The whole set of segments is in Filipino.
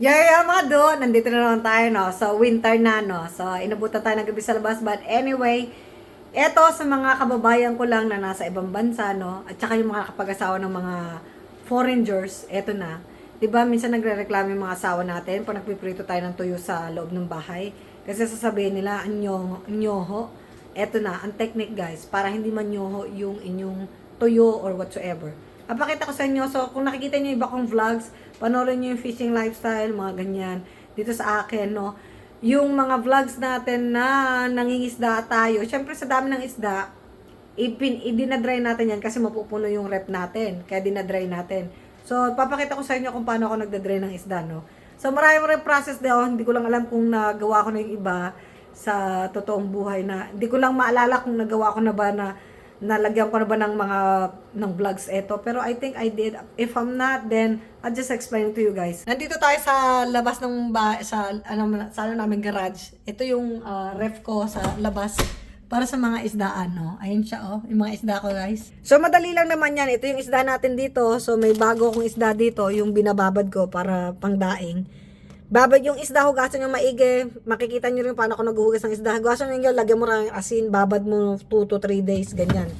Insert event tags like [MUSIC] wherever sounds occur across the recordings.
Yeah, yeah, mga do. Nandito na naman tayo, no? So, winter na, no? So, inabutan tayo ng gabi sa labas. But anyway, eto sa mga kababayan ko lang na nasa ibang bansa, no? At saka yung mga kapag-asawa ng mga foreigners, eto na. 'Di ba minsan nagre-reklamo yung mga asawa natin pag nagpiprito tayo ng tuyo sa loob ng bahay. Kasi sasabihin nila, anyo, anyoho. Eto na, ang technique guys, para hindi manyoho yung inyong tuyo or whatsoever. Papakita ko sa inyo. So, kung nakikita niyo iba kong vlogs, panoorin niyo yung fishing lifestyle, mga ganyan. Dito sa akin, no? Yung mga vlogs natin na nangingisda tayo. Syempre, sa dami ng isda, ipin, idinadry natin yan kasi mapupuno yung rep natin. Kaya dinadry natin. So, papakita ko sa inyo kung paano ako nagdadry ng isda, no? So, marami rin process daw. Hindi ko lang alam kung nagawa ko na yung iba sa totoong buhay na. Hindi ko lang maalala kung nagawa ko na ba na nalagyan ko na ba ng mga ng vlogs eto pero I think I did if I'm not then I'll just explain to you guys nandito tayo sa labas ng ba sa ano sa ano namin garage ito yung ah, ref ko sa labas para sa mga isdaan, no? Ayun siya, oh. Yung mga isda ko, guys. So, madali lang naman yan. Ito yung isda natin dito. So, may bago akong isda dito. Yung binababad ko para pangdaing. Babad yung isda, hugasan nyo maigi. Makikita nyo rin paano ako naghuhugas ng isda. Hugasan nyo yun, lagyan mo rin asin, babad mo 2 to 3 days, ganyan.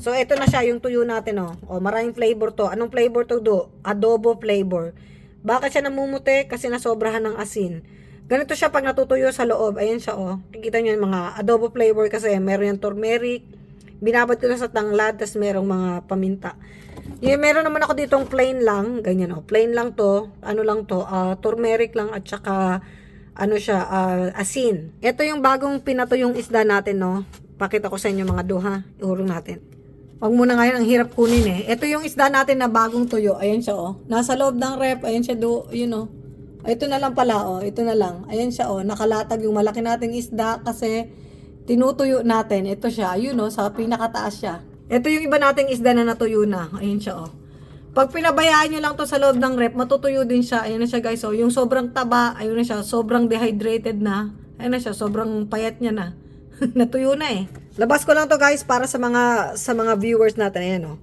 So, ito na siya, yung tuyo natin, oh. O, maraming flavor to. Anong flavor to do? Adobo flavor. Bakit siya namumuti? Kasi nasobrahan ng asin. Ganito siya pag natutuyo sa loob. Ayan siya, oh. Kikita nyo yung mga adobo flavor kasi meron yung turmeric. Binabad ko na sa tanglad, tapos merong mga paminta. Yung meron naman ako ditong plain lang, ganyan oh. Plain lang to, ano lang to, ah, turmeric lang at saka ano siya, ah, asin. Ito yung bagong pinatuyong isda natin, no. Pakita ko sa inyo mga duha, ihurong natin. Wag muna ngayon, ang hirap kunin eh. Ito yung isda natin na bagong tuyo. Ayan siya oh. Nasa loob ng rep, ayan siya do, yun oh. Ito na lang pala oh, ito na lang. Ayan siya oh, nakalatag yung malaki nating isda kasi tinutuyo natin. Ito siya, ayun oh, sa pinakataas siya. Ito yung iba nating isda na natuyo na. Ayan siya oh. Pag pinabayaan nyo lang to sa loob ng rep, matutuyo din siya. Ayan na siya guys. Oh, yung sobrang taba, ayun na siya. Sobrang dehydrated na. Ayan na siya. Sobrang payat niya na. [LAUGHS] Natuyo na eh. Labas ko lang to guys para sa mga sa mga viewers natin. Ayan oh.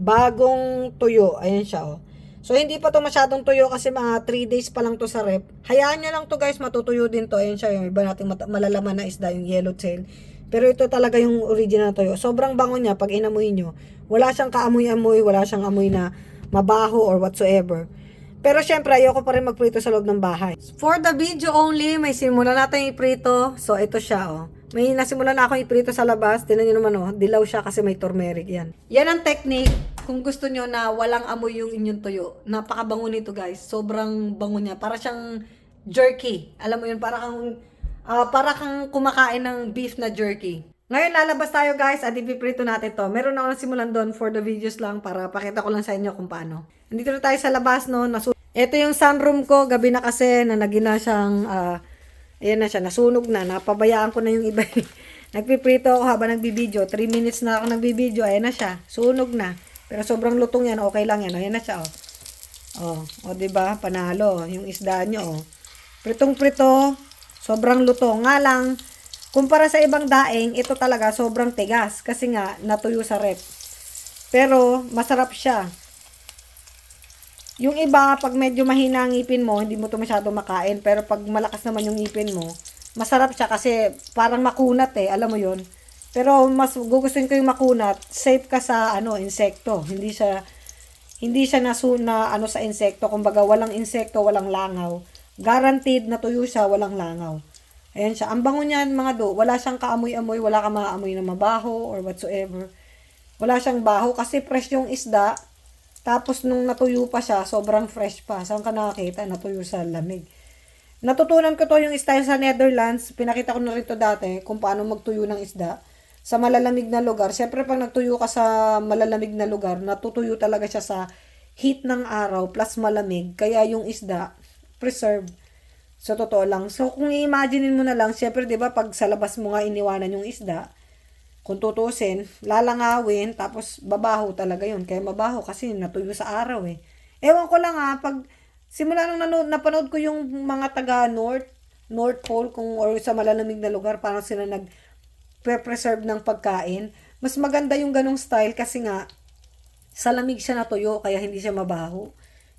Bagong tuyo. Ayan siya oh. So hindi pa to masyadong tuyo kasi mga 3 days pa lang to sa rep. Hayaan nyo lang to guys, matutuyo din to. Ayan siya yung iba nating malalaman na isda, yung yellow tail. Pero ito talaga yung original na tuyo. Sobrang bango niya pag inamoy nyo. Wala siyang kaamoy-amoy, wala siyang amoy na mabaho or whatsoever. Pero syempre, ayoko pa rin magprito sa loob ng bahay. For the video only, may simulan natin iprito. So, ito siya, oh. May nasimulan na akong iprito sa labas. Tinan nyo naman, oh. Dilaw siya kasi may turmeric yan. Yan ang technique. Kung gusto nyo na walang amoy yung inyong tuyo. Napakabango nito, guys. Sobrang bango niya. Para siyang jerky. Alam mo yun, para kang, ah, para kang kumakain ng beef na jerky. Ngayon lalabas tayo guys at ipiprito natin to. Meron ako nasimulan doon for the videos lang para pakita ko lang sa inyo kung paano. Nandito na tayo sa labas no. Nasu- Ito yung sunroom ko. Gabi na kasi na nagina siyang ah, ayan na siya. Nasunog na. Napabayaan ko na yung iba. [LAUGHS] Nagpiprito ako habang nagbibideo. 3 minutes na ako nagbibideo. Ayan na siya. Sunog na. Pero sobrang lutong yan. Okay lang yan. Ayan na siya oh. Oh, o di ba? Panalo yung isda nyo oh. Pritong-prito, sobrang luto. Nga lang, kumpara sa ibang daing, ito talaga sobrang tigas kasi nga natuyo sa rep. Pero masarap siya. Yung iba, pag medyo mahina ang ngipin mo, hindi mo to masyado makain. Pero pag malakas naman yung ngipin mo, masarap siya kasi parang makunat eh. Alam mo yon Pero mas gugustuhin ko yung makunat, safe ka sa ano, insekto. Hindi siya hindi siya nasu na ano sa insekto. Kumbaga, walang insekto, walang langaw. Guaranteed na tuyo siya, walang langaw. Ayan siya. Ang bango niyan, mga do. Wala siyang kaamoy-amoy, wala ka maamoy na mabaho or whatsoever. Wala siyang baho kasi fresh yung isda. Tapos nung natuyo pa siya, sobrang fresh pa. Saan ka nakakita? Natuyo sa lamig. Natutunan ko to yung style sa Netherlands. Pinakita ko na rin to dati kung paano magtuyo ng isda sa malalamig na lugar. Siyempre pag nagtuyo ka sa malalamig na lugar, natutuyo talaga siya sa heat ng araw plus malamig. Kaya yung isda, preserved. So, totoo lang. So, kung i-imagine mo na lang, siyempre, di ba, pag sa labas mo nga iniwanan yung isda, kung tutusin, lalangawin, tapos babaho talaga yun. Kaya mabaho kasi natuyo sa araw eh. Ewan ko lang ha, pag simula nung nanood, napanood ko yung mga taga North, North Pole, kung, or sa malalamig na lugar, parang sila nag preserve ng pagkain. Mas maganda yung ganong style kasi nga, sa lamig siya natuyo, kaya hindi siya mabaho.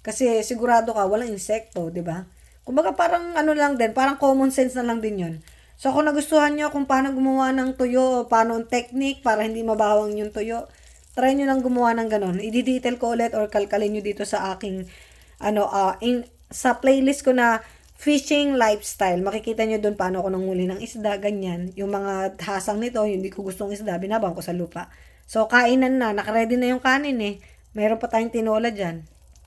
Kasi sigurado ka, walang insekto, di ba? Kumbaga parang ano lang din, parang common sense na lang din yun. So kung nagustuhan nyo kung paano gumawa ng tuyo, paano ang technique para hindi mabawang yung tuyo, try nyo lang gumawa ng ganun. I-detail ko ulit or kalkalin nyo dito sa aking, ano, ah, in, sa playlist ko na fishing lifestyle. Makikita nyo doon paano ako nanguli ng isda, ganyan. Yung mga hasang nito, yung hindi ko gustong isda, binabang ko sa lupa. So, kainan na. Nakaready na yung kanin eh. Meron pa tayong tinola dyan.